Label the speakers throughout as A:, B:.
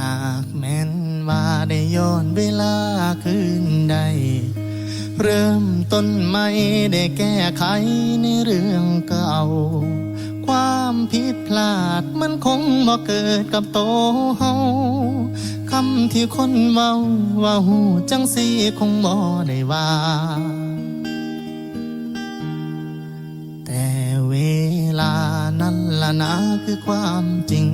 A: หากแม้นว่าได้ย้อนเวลาคืนใด เริ่มต้นใหม่ได้แก้ไขในเรื่องเก่า ความผิดพลาดมันคงบ่เกิดกับโตเฮาคำที่คนเว้าว่าหูจังสีคงบ่ได้ว่าแต่เวลานั้นละนะคือความจริง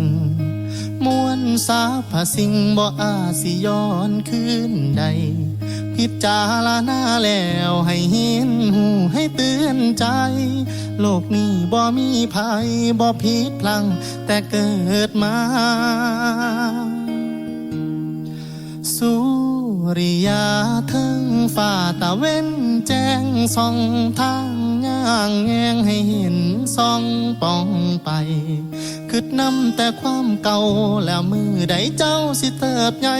A: มวลสาพสิ่งบ่อาสิย้อนคืนใด พิจารณาแล้วให้เห็นหูให้เตือนใจ โลกนี้บ่มีภัยบ่ผิดพลัง แต่เกิดมา สุริยาเทิงฝ่าตะเว้นแจ้งส่องทางย่างแงงให้เห็นส่องป้องไป คืดนำแต่ความเก่าแล้วมือใดเจ้าสิเติบใหญ่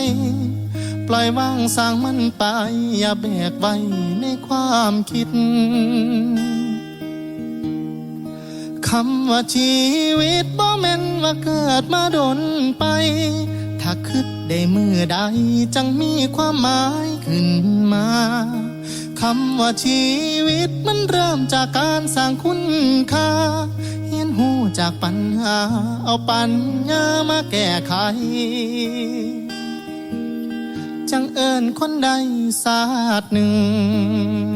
A: ปล่อยวางสร้างมันไป อย่าแบกไว้ในความคิด คำว่าชีวิตบ่แม่นว่าเกิดมาดนไป ถ้าคิดได้มือใดจังมีความหมายขึ้นมาคำว่าชีวิตมันเริ่มจากการสร้างคุณค่า จากปัญหา เอาปัญญามาแก้ไข จังเอิญคนใดศาสตร์หนึ่ง